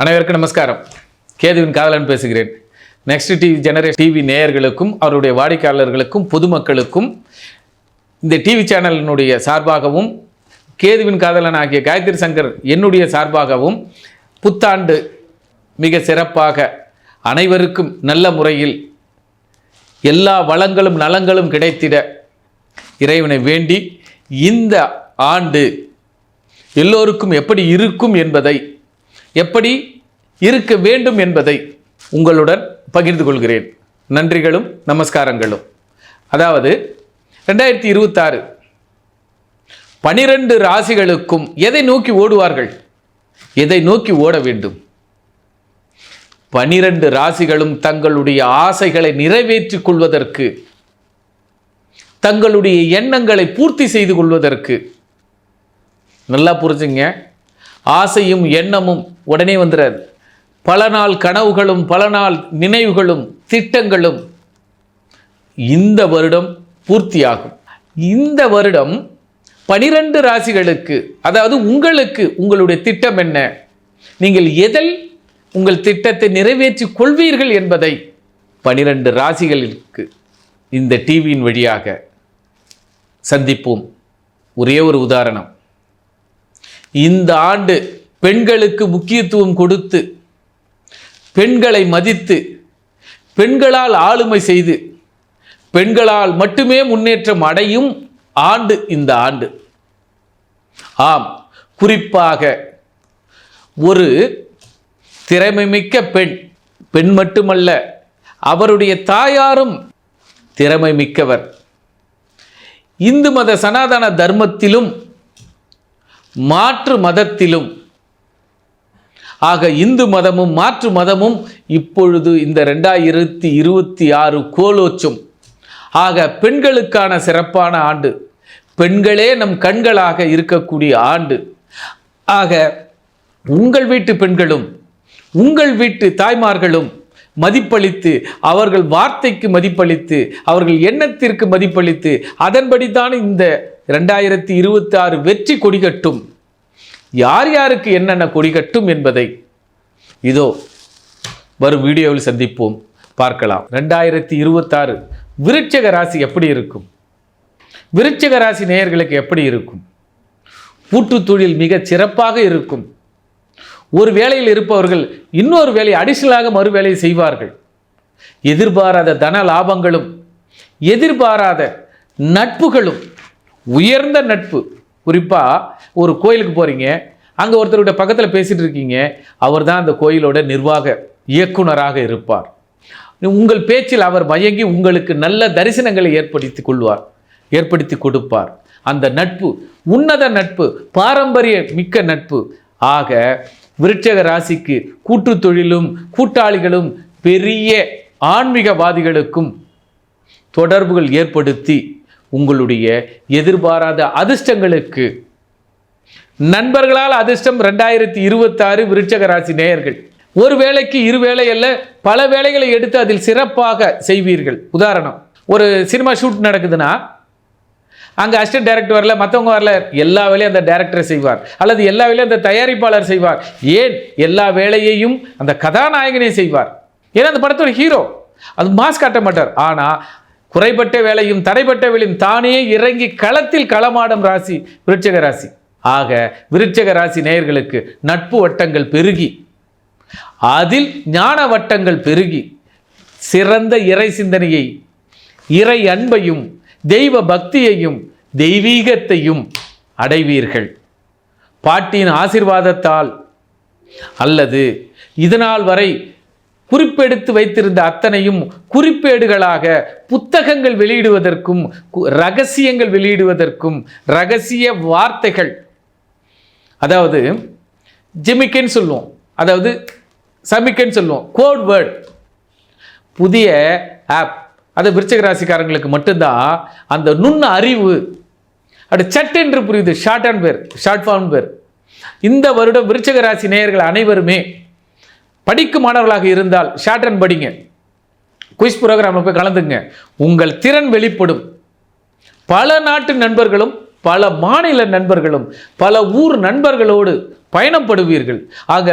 அனைவருக்கும் நமஸ்காரம். கேதுவின் காதலன் பேசுகிறேன். நெக்ஸ்ட் டிவி ஜெனரேஷன் டிவி நேயர்களுக்கும் அவருடைய வாடிக்கையாளர்களுக்கும் பொதுமக்களுக்கும் இந்த டிவி சேனலினுடைய சார்பாகவும் கேதுவின் காதலன் ஆகிய காயத்ரி சங்கர் என்னுடைய சார்பாகவும் புத்தாண்டு மிக சிறப்பாக அனைவருக்கும் நல்ல முறையில் எல்லா வளங்களும் நலங்களும் கிடைத்திட இறைவனை வேண்டி இந்த ஆண்டு எல்லோருக்கும் எப்படி இருக்கும் என்பதை எப்படி இருக்க வேண்டும் என்பதை உங்களுடன் பகிர்ந்து கொள்கிறேன். நன்றிகளும் நமஸ்காரங்களும். அதாவது ரெண்டாயிரத்தி இருபத்தாறு பனிரெண்டு ராசிகளுக்கும் எதை நோக்கி ஓடுவார்கள்? எதை நோக்கி ஓட வேண்டும்? பனிரெண்டு ராசிகளும் தங்களுடைய ஆசைகளை நிறைவேற்றிக் கொள்வதற்கு தங்களுடைய எண்ணங்களை பூர்த்தி செய்து கொள்வதற்கு நல்லா புரிஞ்சுங்க. ஆசையும் எண்ணமும் உடனே வந்துடுறாரு பல நாள் கனவுகளும் பல நாள் நினைவுகளும் திட்டங்களும் இந்த வருடம் பூர்த்தியாகும். இந்த வருடம் பனிரெண்டு ராசிகளுக்கு அதாவது உங்களுக்கு உங்களுடைய திட்டம் என்ன? நீங்கள் எதில் உங்கள் திட்டத்தை நிறைவேற்றிக் கொள்வீர்கள் என்பதை பனிரெண்டு ராசிகளுக்கு இந்த டிவியின் வழியாக சந்திப்போம். ஒரே ஒரு உதாரணம். இந்த ஆண்டு பெண்களுக்கு முக்கியத்துவம் கொடுத்து பெண்களை மதித்து பெண்களால் ஆளுமை செய்து பெண்களால் மட்டுமே முன்னேற்றம் அடையும் ஆண்டு இந்த ஆண்டு. ஆம் குறிப்பாக ஒரு திறமைமிக்க பெண் பெண் மட்டுமல்ல அவருடைய தாயாரும் திறமை மிக்கவர் இந்து மத சனாதன தர்மத்திலும் மாற்று மதத்திலும் ஆக இந்து மதமும் மாற்று மதமும் இப்பொழுது இந்த ரெண்டாயிரத்தி இருபத்தி ஆறு கோலோச்சும். ஆக பெண்களுக்கான சிறப்பான ஆண்டு. பெண்களே நம் கண்களாக இருக்கக்கூடிய ஆண்டு. ஆக உங்கள் வீட்டு பெண்களும் உங்கள் வீட்டு தாய்மார்களும் மதிப்பளித்து அவர்கள் வார்த்தைக்கு மதிப்பளித்து அவர்கள் எண்ணத்திற்கு மதிப்பளித்து அதன்படிதான் இந்த ரெண்டாயிரத்தி இருபத்தி ஆறு வெற்றி கொடிகட்டும். யார் யாருக்கு என்னென்ன கொடிகட்டும் என்பதை இதோ வரும் வீடியோவில் சந்திப்போம். பார்க்கலாம். ரெண்டாயிரத்தி இருபத்தாறு விருட்சக ராசி எப்படி இருக்கும்? விருட்சக ராசி நேயர்களுக்கு எப்படி இருக்கும்? கூட்டு தொழில் மிக சிறப்பாக இருக்கும். ஒரு வேலையில் இருப்பவர்கள் இன்னொரு வேலை அடிஷனலாக மறு வேலையை செய்வார்கள். எதிர்பாராத தன லாபங்களும் எதிர்பாராத நட்புகளும் உயர்ந்த நட்பு. குறிப்பாக ஒரு கோயிலுக்கு போகிறீங்க அங்கே ஒருத்தருடைய பக்கத்தில் பேசிகிட்டு இருக்கீங்க. அவர் தான் அந்த கோயிலோட நிர்வாக இயக்குனராக இருப்பார். உங்கள் பேச்சில் அவர் மயங்கி உங்களுக்கு நல்ல தரிசனங்களை ஏற்படுத்தி கொள்வார் ஏற்படுத்தி கொடுப்பார். அந்த நட்பு உன்னத நட்பு பாரம்பரிய மிக்க நட்பு. ஆக விருட்சக ராசிக்கு கூட்டு தொழிலும் கூட்டாளிகளும் பெரிய ஆன்மீகவாதிகளுக்கும் தொடர்புகள் ஏற்படுத்தி உங்களுடைய எதிர்பாராத அதிர்ஷ்டங்களுக்கு நண்பர்களால் அதிர்ஷ்டம் ரெண்டாயிரத்தி இருபத்தாறு விருட்சக ராசி நேயர்கள். ஒரு வேளைக்கு இரு வேளை அல்ல பல வேலைகளை எடுத்து அதில் சிறப்பாக செய்வீர்கள். உதாரணம் ஒரு சினிமா ஷூட் நடக்குதுன்னா அங்கே அசிஸ்டன்ட் டைரக்டர் வரல மற்றவங்க வரல எல்லா வேலையும் அந்த டைரக்டர் செய்வார். அல்லது எல்லா வேலையும் அந்த தயாரிப்பாளர் செய்வார். ஏன்? எல்லா வேலையையும் அந்த கதாநாயகனே செய்வார். ஏன்னா அந்த படத்தோட ஹீரோ அது மாஸ் காட்ட மாட்டார். ஆனால் குறைபட்ட வேலையும் தடைப்பட்ட வேலையும் தானே இறங்கி களத்தில் களமாடும் ராசி விருட்சக ராசி. ஆக விருட்சக ராசி நேயர்களுக்கு நட்பு வட்டங்கள் பெருகி அதில் ஞான வட்டங்கள் பெருகி சிறந்த இறை சிந்தனையை இறை அன்பையும் தெய்வ பக்தியையும் தெய்வீகத்தையும் அடைவீர்கள். பாட்டியின் ஆசிர்வாதத்தால் அல்லது இதனால் வரை குறிப்பெடுத்து வைத்திருந்த அத்தனையும் குறிப்பேடுகளாக புத்தகங்கள் வெளியிடுவதற்கும் கு- ரகசியங்கள் வெளியிடுவதற்கும் ரகசிய வார்த்தைகள் அதாவது ஜிமிக்கன்னு சொல்லுவோம். அதாவது சமிக்கன்னு சொல்லுவோம். கோட் வேர்ட் புதிய ஆப் அது விருச்சக ராசிக்காரங்களுக்கு மட்டும்தான் அந்த நுண் அறிவு அப்படி சட் என்று புரியுது. ஷார்ட் அண்ட் பேர் ஷார்ட் ஃபார்ம் பேர் இந்த வருடம் விருச்சக ராசி நேயர்கள் அனைவருமே படிக்கும் மாணவர்களாக இருந்தால் ஷார்ட் அண்ட் படிங்க. குயிஸ் ப்ரோக்ராமில் போய் கலந்துங்க உங்கள் திறன் வெளிப்படும். பல நாட்டு நண்பர்களும் பல மாநில நண்பர்களும் பல ஊர் நண்பர்களோடு பயணப்படுவீர்கள். ஆக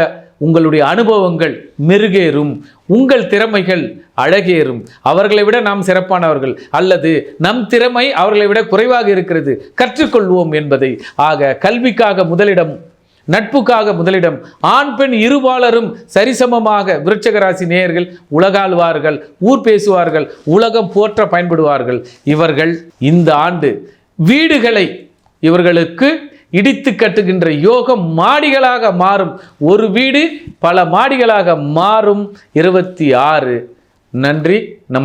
உங்களுடைய அனுபவங்கள் மெருகேறும். உங்கள் திறமைகள் அழகேறும். அவர்களை விட நாம் சிறப்பானவர்கள் அல்லது நம் திறமை அவர்களை விட குறைவாக இருக்கிறது கற்றுக்கொள்வோம் என்பதை. ஆக கல்விக்காக முதலிடம் நட்புக்காக முதலிடம் ஆண் பெண் இருபாலரும் சரிசமமாக விருட்சகராசி நேயர்கள் உலகாழ்வார்கள் ஊர் பேசுவார்கள் உலகம் போற்ற பயன்படுவார்கள். இவர்கள் இந்த ஆண்டு வீடுகளை இவர்களுக்கு இடித்து கட்டுகின்ற யோகம் மாடிகளாக மாறும். ஒரு வீடு பல மாடிகளாக மாறும். இருபத்தி ஆறு. நன்றி. நம்